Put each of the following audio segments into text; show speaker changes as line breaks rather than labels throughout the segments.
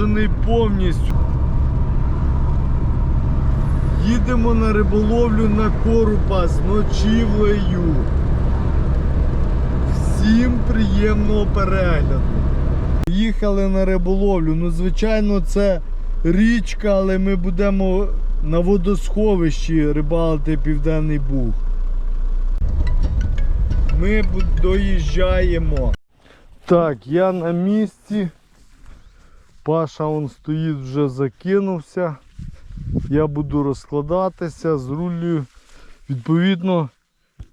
завантажений повністю. Їдемо на риболовлю на корупа з ночівлею. Всім приємного перегляду. Їхали на риболовлю. Ну, звичайно, це річка, але ми будемо на водосховищі рибалити Південний Буг. Ми доїжджаємо. Так, я на місці. Паша он стоїть, вже закинувся. Я буду розкладатися з руллю. Відповідно,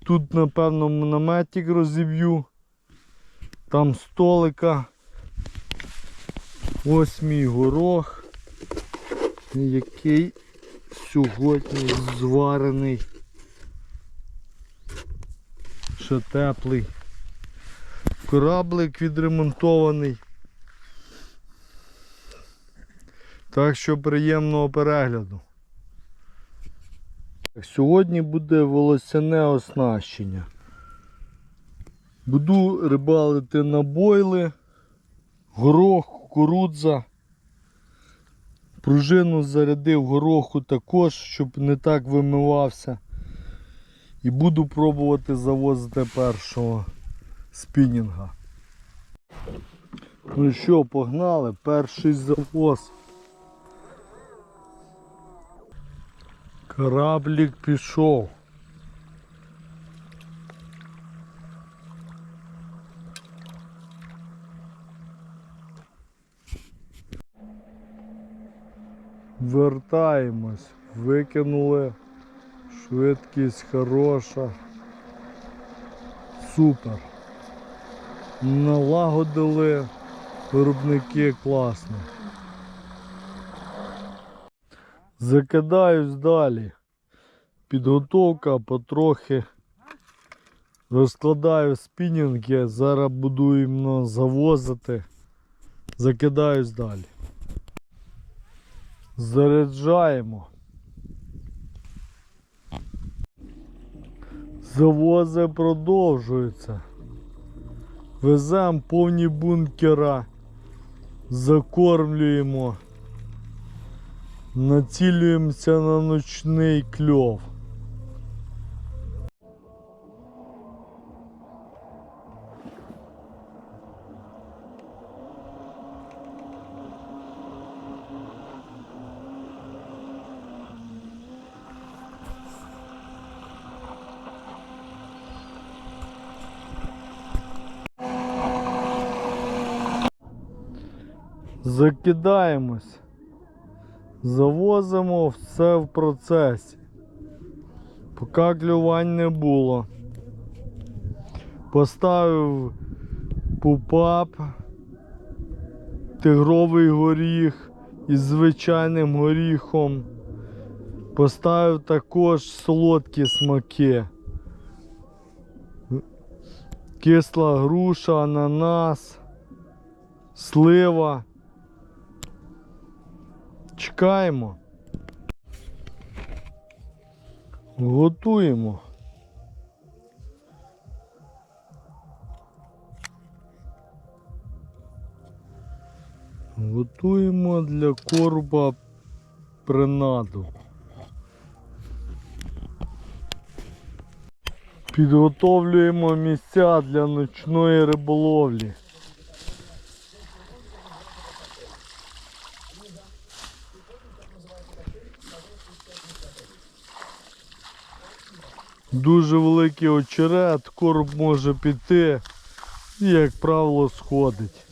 тут, напевно, наметик розіб'ю. Там столика. Ось мій горох, який сьогодні зварений. Ще теплий. Кораблик відремонтований. Так що приємного перегляду. Сьогодні буде волосяне оснащення. Буду рибалити на бойли, горох, кукурудза. Пружину зарядив гороху також, щоб не так вимивався. І буду пробувати завозити першого спінінга. Ну що, погнали, перший завоз. Кораблік пішов. Вертаємось, викинули, швидкість хороша. Супер. Налагодили виробники класно. Закидаюсь далі. Підготовка потрохи. Розкладаю спінінги, зараз буду іменно завозити. Закидаюсь далі. Заряджаємо. Завози продовжуються. Веземо повні бункера, закормлюємо, націлюємося на ночний кльов. Закидаємось. Завозимо все в процесі. Поки клювань не було. Поставив пупап, тигровий горіх із звичайним горіхом. Поставив також солодкі смаки. Кисла груша, ананас, слива. Чекаємо. Готуємо. Готуємо для корба принаду. Підготовлюємо місця для ночної риболовлі. Дуже великий очерет, короб може піти і, як правило, сходить.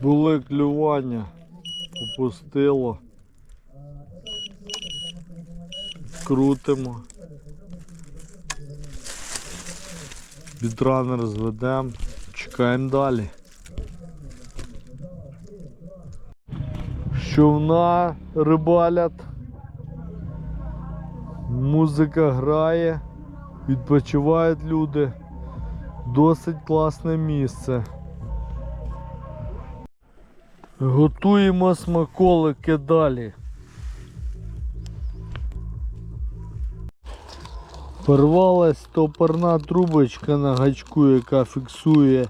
Були клювання, опустило. Крутимо. Бітранер зведемо, чекаємо далі. Човна рибалять. Музика грає, відпочивають люди. Досить класне місце. Готуємо смаколики далі. Порвалась топорна трубочка на гачку, яка фіксує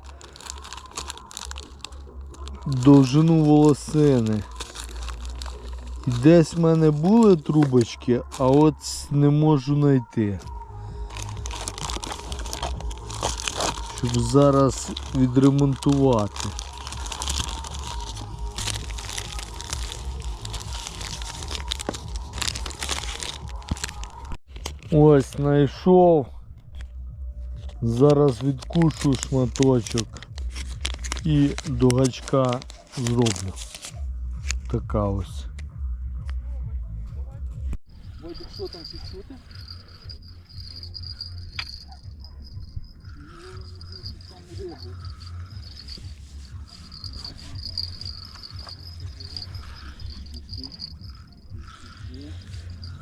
довжину волосини. І Десь в мене були трубочки, а от не можу знайти. Щоб зараз відремонтувати. Ось знайшов. Зараз відкушу шматочок і до гачка зроблю. Така ось.
Войдик, що там чути?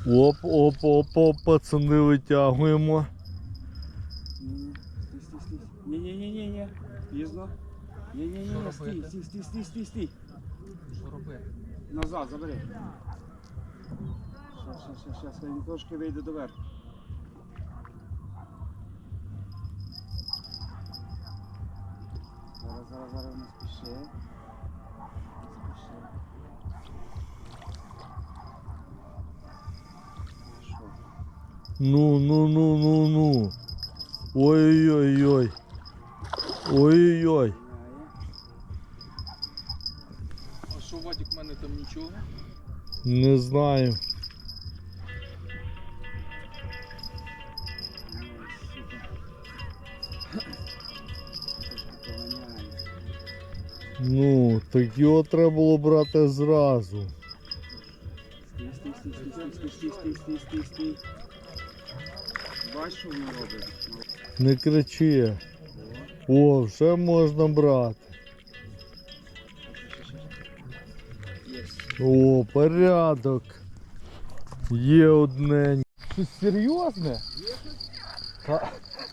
Оп, оп, оп, оп, пацани витягуємо.
Ні-ні-ні-ні. Пізно. Ні-ні-ні, стій, стій, стій, стій, стій, стій.
Що робити?
Назад, забери. Щас, щас, щас, щас, він трошки вийде до верху. Зараз, зараз, зараз не спіши. Не спіши.
Ну, ну, ну, ну, ну. Ой-ой-ой. Ой-ой-ой.
А що, Вадик, в мене там нічого?
Не знаю. Ну, так його треба було брати зразу.
Стій, стій, стій, стій, стій, стій, стій, стій, стій, стій. Бачиш, що воно робить?
Не кричи. О, вже можна брати. О, порядок. Є одне. Щось серйозне?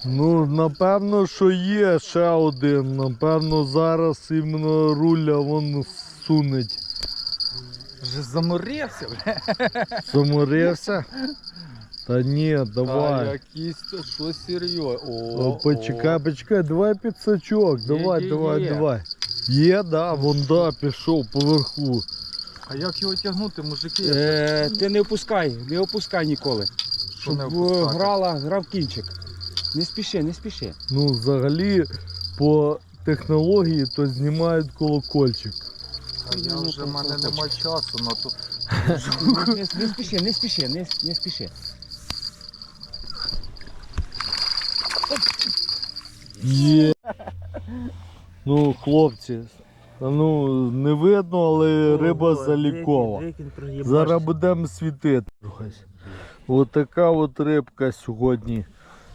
Ну, напевно, що є ще один. Напевно, зараз іменно руля вон сунеть.
Вже заморився, бля.
Заморився? Та ні, давай.
якийсь то що серйозно.
О, почекай, почекай, давай підсачок.
Є,
Давай,
є,
давай,
є.
давай. Є, да, вон да, пішов поверху.
А як його тягнути, мужики?
Е, ти не опускай, не опускай ніколи. Щоб
не опускати?
грала, грав кінчик. Не спіши, не спіши.
Ну, взагалі, по технології, то знімають колокольчик.
А я вже в мене нема часу на то.
Не, не, не спіши, не спіши, не, не спіши.
Є. Ну, хлопці, ну не видно, але риба залікова. Зараз будемо світити. Ось така от рибка сьогодні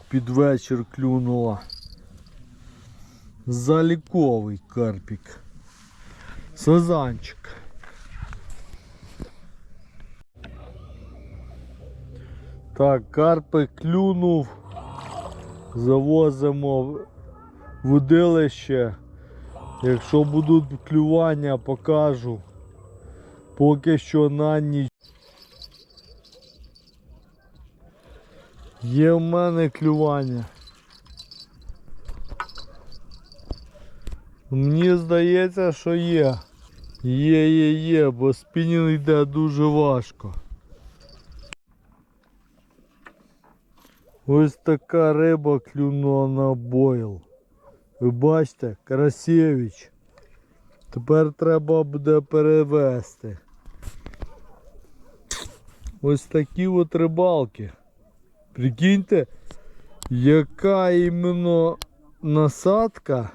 під вечір клюнула. Заліковий карпік. Сазанчик. Так, карпик клюнув. Завозимо водилище. Якщо будуть клювання, покажу. Поки що на ніч. Є в мене клювання. Мені здається, що є. Є, є, є, бо спінінг йде дуже важко. Ось така риба клюнула на бойл. Ви бачите, Красєвич. Тепер треба буде перевести. Ось такі от рибалки. Прикиньте, яка іменно насадка,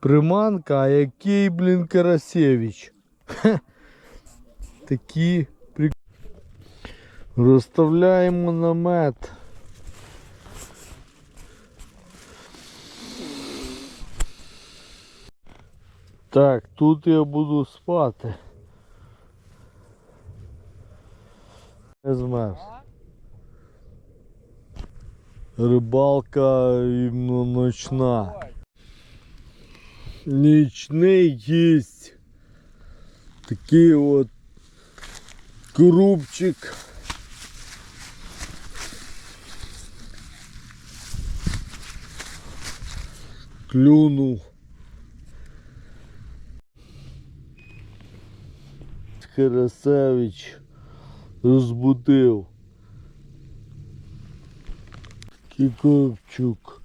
приманка, а який, блін, Карасєвич. Такі прик... Розставляємо намет. Так, тут я буду спати. Не змерз. Рибалка іменно ночна. Нічний гість. Такий от крупчик. Клюнув. Хересевич розбудив. Кіковчук.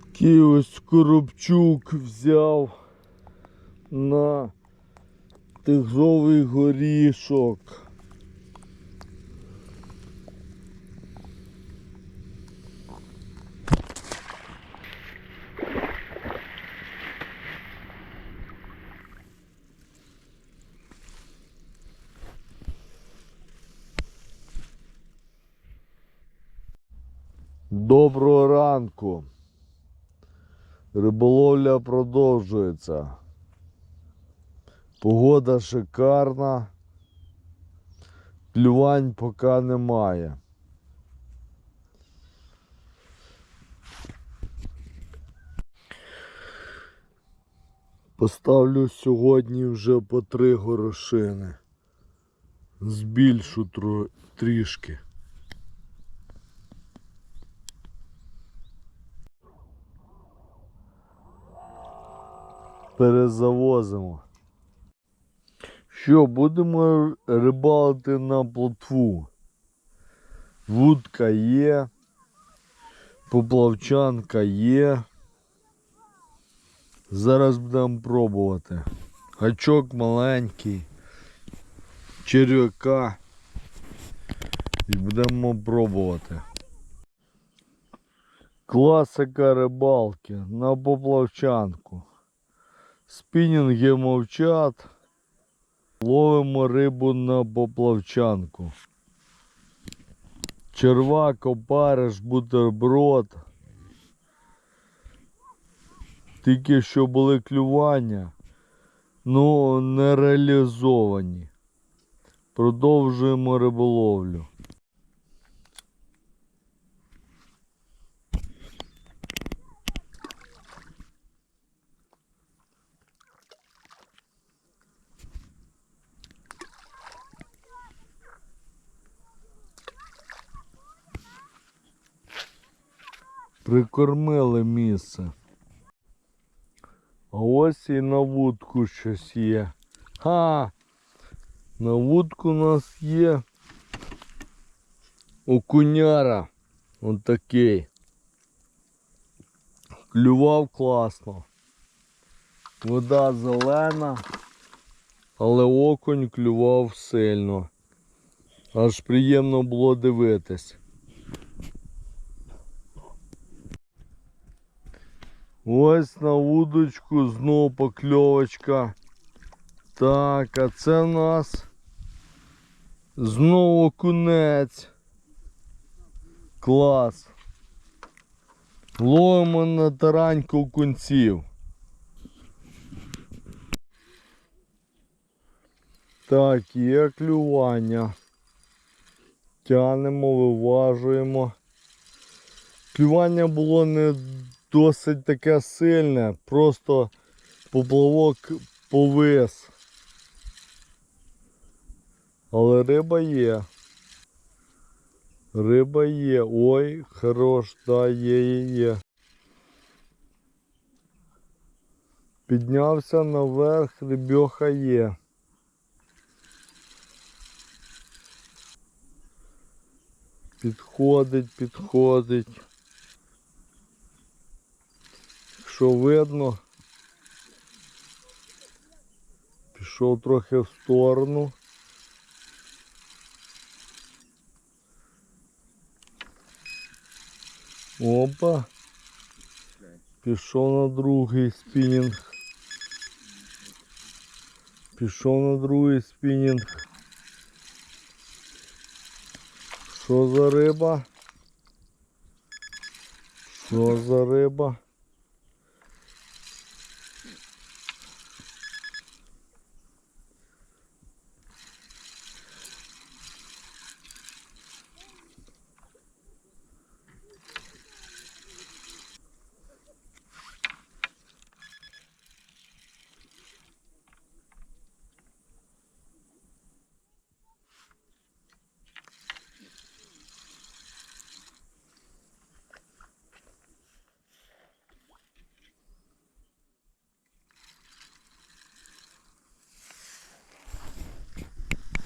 Такий ось Коробчук взяв на тигровий горішок. Доброго ранку. Риболовля продовжується. Погода шикарна. Клювань поки немає. Поставлю сьогодні вже по три горошини. Збільшу трішки. Перезавозимо. Що, будемо рибалити на плотву. Вудка є, поплавчанка є. Зараз будемо пробувати. Гачок маленький, черв'яка. І будемо пробувати. Класика рибалки на поплавчанку. Спінінги мовчат. Ловимо рибу на поплавчанку. Червак, опариш, бутерброд. Тільки що були клювання, ну не реалізовані. Продовжуємо риболовлю. Прикормили місце. А ось і на вудку щось є. Ха! На вудку у нас є окуняра. Ось такий. Клював класно. Вода зелена, але окунь клював сильно. Аж приємно було дивитись. Ось на вудочку знову покльовочка. Так, а це в нас знову кунець. Клас. Ловимо на тараньку кунців. Так, є клювання. Тянемо, виважуємо. Клювання було не досить таке сильне, просто поплавок повис. Але риба є. Риба є. Ой, хорош, да, є, є, є. Піднявся наверх, рибьоха є. Підходить, підходить. Що видно? Пішов трохи в сторону. Опа. Пішов на другий спінінг. Пішов на другий спінінг. Що за риба? Що за риба?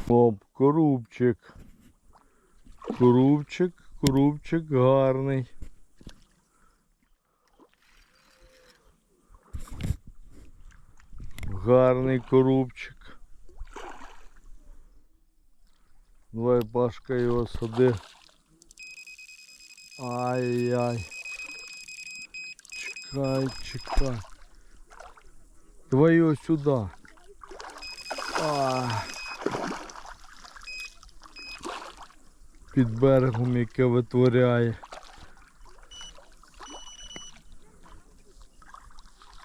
Оп, корубчик. Корубчик, корубчик гарний. Гарний корубчик. Давай Пашка його сади. Ай-яй. Чекай, чекай. Його сюди. А. Під берегом, яке витворяє.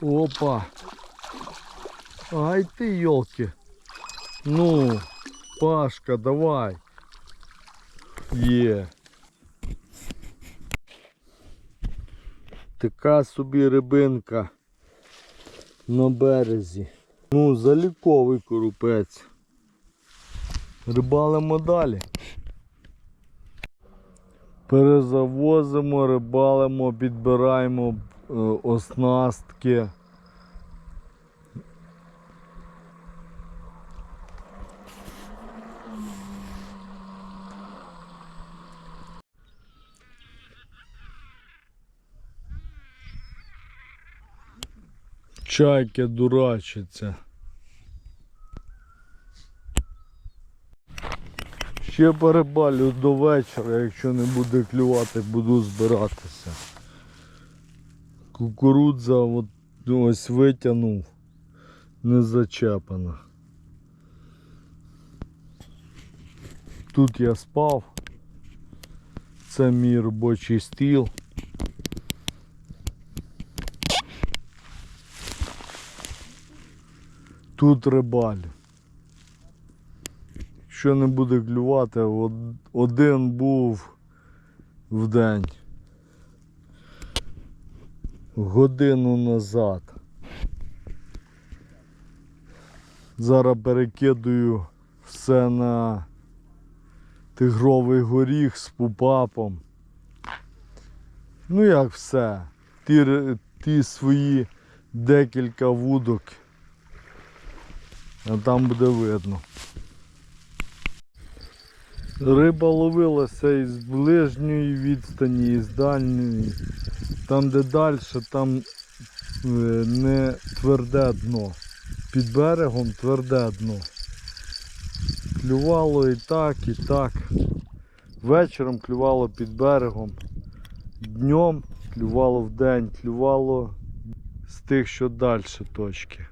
Опа. Ай ти йолки. Ну, Пашка, давай. Є. Така собі рибинка на березі. Ну, заліковий корупець. Рибалимо далі. Перезавозимо, рибалимо, підбираємо е, оснастки. Чайки дурачаться. Ще перебалю до вечора, якщо не буде клювати, буду збиратися. Кукурудза от ось витягнув, не зачепана. Тут я спав. Це мій робочий стіл. Тут рибалю. Якщо не буде клювати, один був в день. Годину назад. Зараз перекидую все на тигровий горіх з пупапом. Ну як все. Ті, ті свої декілька вудок. А там буде видно. Риба ловилася із ближньої відстані, і з дальньої. Там, де далі, там е, не тверде дно. Під берегом тверде дно. Клювало і так, і так. Вечором клювало під берегом. Днем клювало вдень, клювало з тих, що далі точки.